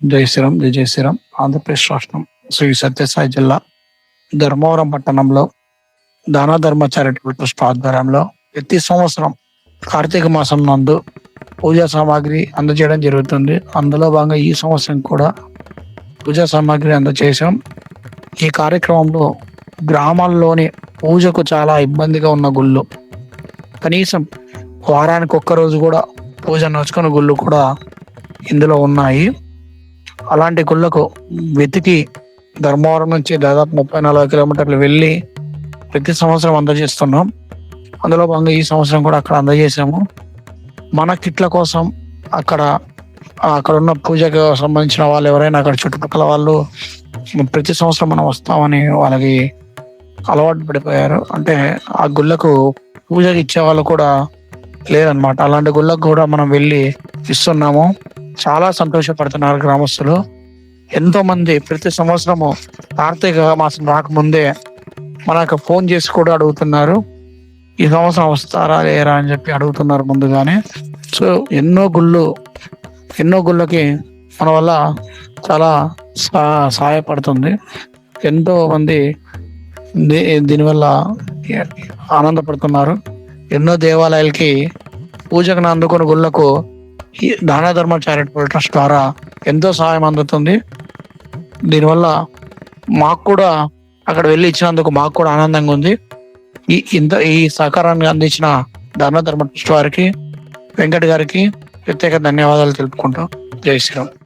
జై శ్రీరామ్ జయ జయ శ్రీరామ్. ఆంధ్రప్రదేశ్ రాష్ట్రం శ్రీ సత్యసాయి జిల్లా ధర్మవరం పట్టణంలో దాన ధర్మ చారిటబుల్ ట్రస్ట్ ఆధ్వర్యంలో ప్రతి సంవత్సరం కార్తీక మాసం నందు పూజా సామాగ్రి అందజేయడం జరుగుతుంది. అందులో భాగంగా ఈ సంవత్సరం కూడా పూజా సామాగ్రి అందజేసాం ఈ కార్యక్రమంలో గ్రామాల్లోని పూజకు చాలా ఇబ్బందిగా ఉన్న గుళ్ళు కనీసం వారానికి ఒక్క రోజు కూడా పూజ నోచుకున్న గుళ్ళు కూడా ఇందులో ఉన్నాయి. అలాంటి గుళ్ళకు వెతికి ధర్మవరం నుంచి దాదాపు ముప్పై నలభై కిలోమీటర్లు వెళ్ళి ప్రతి సంవత్సరం అందజేస్తున్నాం. అందులో భాగంగా ఈ సంవత్సరం కూడా అక్కడ అందజేసాము మన కిట్ల కోసం అక్కడ అక్కడ ఉన్న పూజకు సంబంధించిన వాళ్ళు ఎవరైనా అక్కడ చుట్టుపక్కల వాళ్ళు ప్రతి సంవత్సరం మనం వస్తామని వాళ్ళకి అలవాటు పడిపోయారు. అంటే ఆ గుళ్ళకు పూజకి ఇచ్చే వాళ్ళు కూడా లేదనమాట అలాంటి గుళ్ళకు కూడా మనం వెళ్ళి ఇస్తున్నాము. చాలా సంతోషపడుతున్నారు గ్రామస్తులు. ఎంతో మంది ప్రతి సంవత్సరము కార్తీక మాసం రాకముందే మనకు ఫోన్ చేసి కూడా అడుగుతున్నారు. ఈ సంవత్సరం వస్తారా లేరా అని చెప్పి అడుగుతున్నారు ముందుగానే. సో ఎన్నో గుళ్ళు ఎన్నో గుళ్ళకి మన వల్ల చాలా సా సహాయపడుతుంది. ఎంతో మంది దీ దీనివల్ల ఆనందపడుతున్నారు. ఎన్నో దేవాలయాలకి పూజకు అందుకున్న గుళ్ళకు ఈ దాన ధర్మ చారిటబుల్ ట్రస్ట్ ద్వారా ఎంతో సహాయం అందుతుంది. దీనివల్ల మాకు కూడా అక్కడ వెళ్ళి ఇచ్చినందుకు మాకు కూడా ఆనందంగా ఉంది. ఈ ఇంత ఈ సహకారాన్ని అందించిన దాన ధర్మ ట్రస్ట్ వారికి వెంకట్ గారికి ప్రత్యేక ధన్యవాదాలు తెలుపుకుంటాం జై శ్రీరామ్.